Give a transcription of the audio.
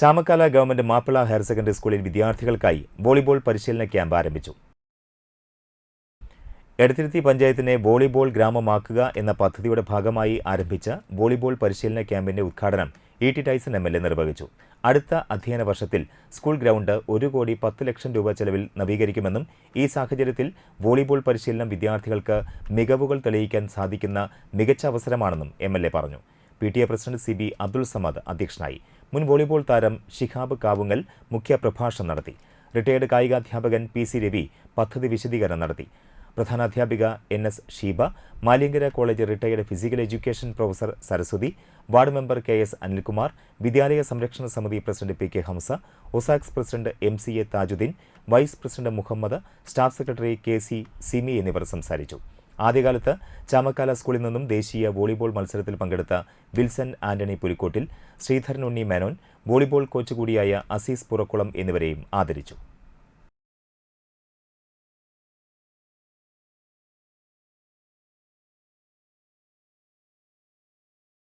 Chamakkala government Mappila higher secondary സ്കൂളിൽ വിദ്യാർത്ഥികൾക്കായി volleyball പരിശീലന ക്യാമ്പ് ആരംഭിച്ചു. എടത്തിരുത്തി പഞ്ചായത്തിനെ വോളിബോൾ ഗ്രാമമാക്കുക എന്ന പദ്ധതിയുടെ ഭാഗമായി ആരംഭിച്ച വോളിബോൾ പരിശീലന ക്യാമ്പിന്റെ ഉദ്ഘാടനം E T Tyson M L A നിർവഹിച്ചു. അടുത്ത അധ്യയന വർഷത്തിൽ സ്കൂൾ ഗ്രൗണ്ട് ഒരു കോടി പത്ത് ലക്ഷം രൂപ ചെലവിൽ നവീകരിക്കുമെന്നും ഈ സാഹചര്യത്തിൽ വോളിബോൾ പരിശീലനം വിദ്യാർത്ഥികൾക്ക് മികവുകൾ തെളിയിക്കാൻ സാധിക്കുന്ന മികച്ച അവസരമാണെന്നും എം പറഞ്ഞു. P T A president C B Abdul Samad അധ്യക്ഷനായി. മുൻ വോളിബോൾ താരം ഷിഹാബ് കാവുങ്ങൽ മുഖ്യപ്രഭാഷണം നടത്തി. റിട്ടയേർഡ് കായികാധ്യാപകൻ പി സി രവി പദ്ധതി വിശദീകരണം നടത്തി. പ്രധാനാധ്യാപിക N S Sheeba Maliyankara college retired physical education professor Saraswathi ward member K S Anilkumar വിദ്യാലയ സംരക്ഷണ സമിതി president P K Hamza ഒസാക്സ് president M C A Thajudheen vice president Muhammad staff secretary K C Simi എന്നിവർ സംസാരിച്ചു. ആദ്യകാലത്ത് ചാമക്കാല സ്കൂളിൽ നിന്നും ദേശീയ volleyball മത്സരത്തിൽ പങ്കെടുത്ത Wilson Antony Pulikottil Sreedharan Unni Menon volleyball coach കൂടിയായ അസീസ് പുറക്കുളം എന്നിവരെയും ആദരിച്ചു